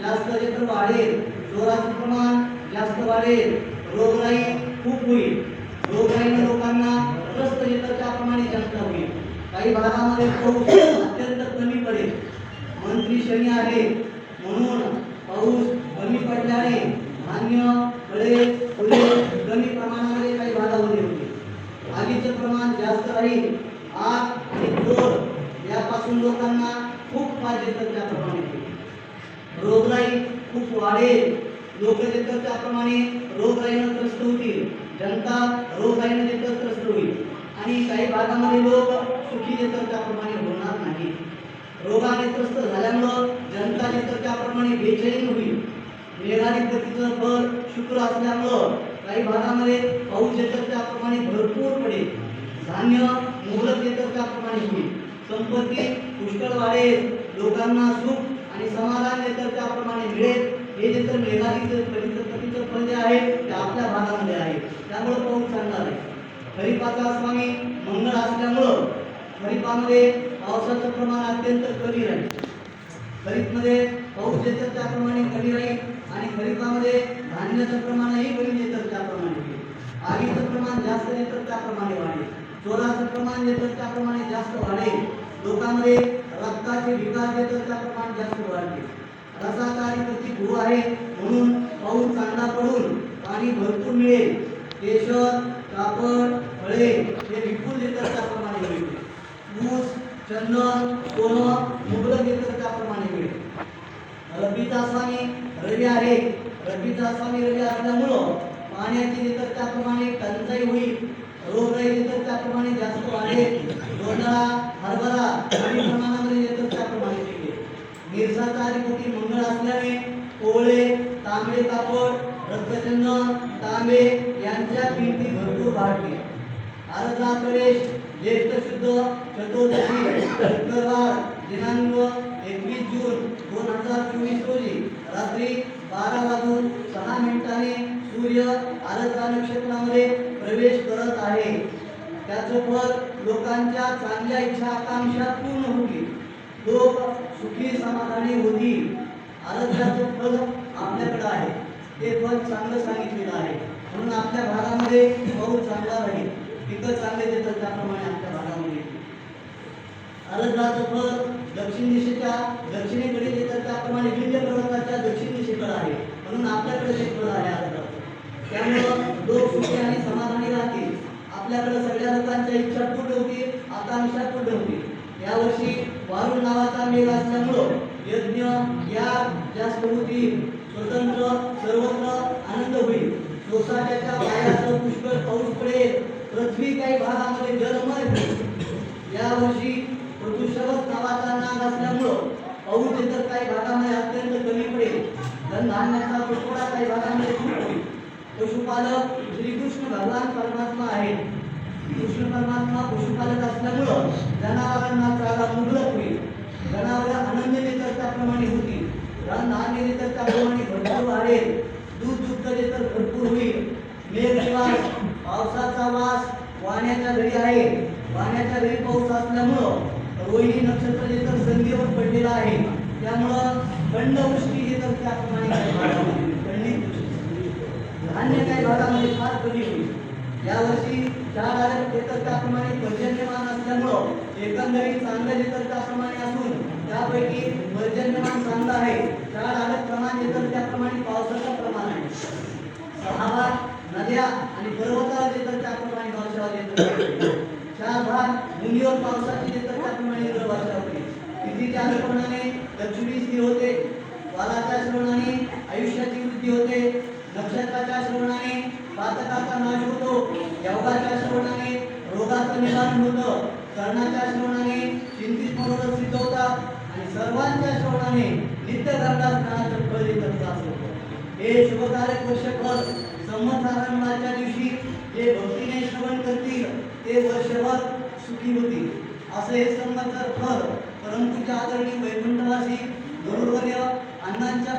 जास्त झाले वाढेल जोराचं प्रमाण जास्त वाढेल रोगराई खूप होईल. रोगराईने लोकांना त्रस्त लिटरच्या त्याप्रमाणे जास्त होईल. काही भागामध्ये पाऊस अत्यंत कमी पडेल. मंत्री शनी आहे म्हणून पाऊस कमी पडल्याने धान्य फळे फुले कमी प्रमाणामध्ये काही भागामध्ये होते आगीचे प्रमाण जास्त राहील. आग आणि जोर यापासून लोकांना खूप फायदे तर त्याप्रमाणे होईल. रोगराई खूप वाढेल. लोक देखील त्याप्रमाणे रोगराईनं त्रस्त होतील. जनता रोगराईनं देखील त्रस्त होईल. आणि काही भागामध्ये लोक सुखी देखील त्याप्रमाणे होणार नाही रोगाने त्रस्त झाल्यामुळं जनता देखील त्याप्रमाणे बेचैन होईल. मेघाधिपतीचं फळ शुक्र असल्यामुळं काही भागामध्ये पाऊस येतं त्याप्रमाणे भरपूर पडेल. धान्य मुबलक येतं त्याप्रमाणे होईल. संपत्ती पुष्कळ वाढेल. लोकांना सुख आणि समाधान येतं त्याप्रमाणे मिळेल हे जे तर मेघाधिपतीचं फळ जे आहे ते आपल्या भागामध्ये आहे. त्यामुळे पाऊस चांगला आहे खरीपाचा स्वामी मंगळ असल्यामुळं खरीपामध्ये पावसाचं प्रमाण अत्यंत कमी राहील. खरीपमध्ये पाऊस येतात त्याप्रमाणे कमी राहील आणि खरीपामध्ये धान्याचं प्रमाणही कमी येतं त्याप्रमाणे आगीचं प्रमाण जास्त येतं त्याप्रमाणे वाढेल. चोराचं प्रमाण येतं त्याप्रमाणे जास्त वाढेल. लोकांमध्ये रक्ताचे विकार त्या प्रमाणे जास्त वाढते. रसाकारी अधिपती भू आहे म्हणून पाऊस चांगला पडून पाणी भरपूर मिळेल. केशर कापड फळे हे विपुल देतात त्याप्रमाणे मिळते. ऊस चंदन सोनं मुबलक येतं त्याप्रमाणे मिळेल. रब्बीचा स्वामी रवी आहे. रब्बीचा स्वामी रवी असल्यामुळं पाण्याची जिथं त्याप्रमाणे टंचाई होईल. रोगराई जिथं त्याप्रमाणे जास्त वाढेल. दोंडळा हरभरा कमी प्रमाणामध्ये येतं त्याप्रमाणे पिकेल निरसाचा अधिपती मंगळ असल्याने कोवळे तांबडे कापड रक्तचंदन तांबे यांच्या किमती भरपूर वाढली. आरचा प्रवेश ज्येष्ठ शुद्ध चतुर्दशी शुक्रवार दिनांक एकवीस जून दोन हजार चोवीस रोजी रात्री बारा वाजून सहा मिनिटांनी सूर्य आरद्रा नक्षत्रामध्ये प्रवेश करत आहे. त्याचं फळ लोकांच्या चांगल्या इच्छा आकांक्षा पूर्ण होतील लोक सुखी समाधानी होती आरोग्याचं फल आपल्याकडे ते फळ चांगलं सांगितलेलं आहे. म्हणून आपल्या भागामध्ये पाऊस चांगला राहील. पिकं चांगले देतात त्याप्रमाणे आपल्या भागामध्ये. आरोग्याचं फळ दक्षिण दिशेच्या दक्षिणेकडे येतात त्याप्रमाणे विविध प्रकारच्या दक्षिण दिशेकडे आहे. म्हणून आपल्याकडे ते फळ आहे आरोग्याचं त्यामुळं लोक सुखी आणि समाधानी राहतील. आपल्याकडे सगळ्या लोकांच्या इच्छा पूर्ण होतील आकांक्षा पूर्ण होतील. यावर्षी वारुण नावाचा मेघ असल्यामुळं यज्ञ या जास्त होतील. स्वतंत्र सर्वत्र आनंद होईल. सोसाट्याच्या पायाचं पुष्कळ पाऊस पडेल. पृथ्वी काही भागामध्ये जलमय होईल. यावर्षी प्रदूषणच नावाचा नाग असल्यामुळं पाऊस इतर काही भागामध्ये अत्यंत कमी पडेल. धनधान्याचा तुटवडा काही भागामध्ये खूप होईल पशुपालक श्रीकृष्ण भगवान परमात्मा आहे कृष्ण परमात्मा पशुपालक असल्यामुळं जनावरांना चारा मुबलक होईल. जनावर आनंद देतात त्याप्रमाणे ना गेले तर त्याप्रमाणे भरपूर वाढेल दूध दुग्ध तर भरपूर होईल. मेघवास पावसाचा वास वाण्याच्या घरी आहे. वाण्याच्या घरी पाऊस असल्यामुळं रोहिणी नक्षत्र जे तर संधीवर पडलेलं आहे. त्यामुळं खंडवृष्टी जे तर त्याप्रमाणे धान्य काही भागामध्ये फार कमी होईल. यावर्षी चार हजार ते तर त्याप्रमाणे पर्जन्यमान असल्यामुळं एकंदरीत चांगलं येतात त्याप्रमाणे असून त्यापैकी पर्जन्यमान चांगलं आहे. चार लागत प्रमाण येतं त्याप्रमाणे पावसाचं प्रमाण आहे. सहा भाग नद्या आणि पर्वताला येतात त्याप्रमाणे पावसावर येतात चार भाग भूमीवर पावसाची येतात त्याप्रमाणे वर्षावर होईल तिथीच्या अनुक्रमाने? लक्ष्मी स्थिर होते बालाच्या श्रवणाने आयुष्याची वृद्धी होते. नक्षत्राच्या श्रवणाने पातकाचा नाश होतो. योगाच्या श्रवणाने रोगाचं निदान होतं. कर्णाच्या श्रवणाने चिंतित मनोरथ सिद्ध होतात आणि सर्वांच्या श्रवणाने नित्य गंगा स्नानाचं फळ देतात असं हे शुभकार्य वर्षभर संवत्सराच्या दिवशी जे भक्तीने श्रवण करतील ते वर्षभर सुखी होतील. असे हे संवत्सर फळ परंतु आदरणीय वैकुंठवासी गरुडवर्य अण्णांच्या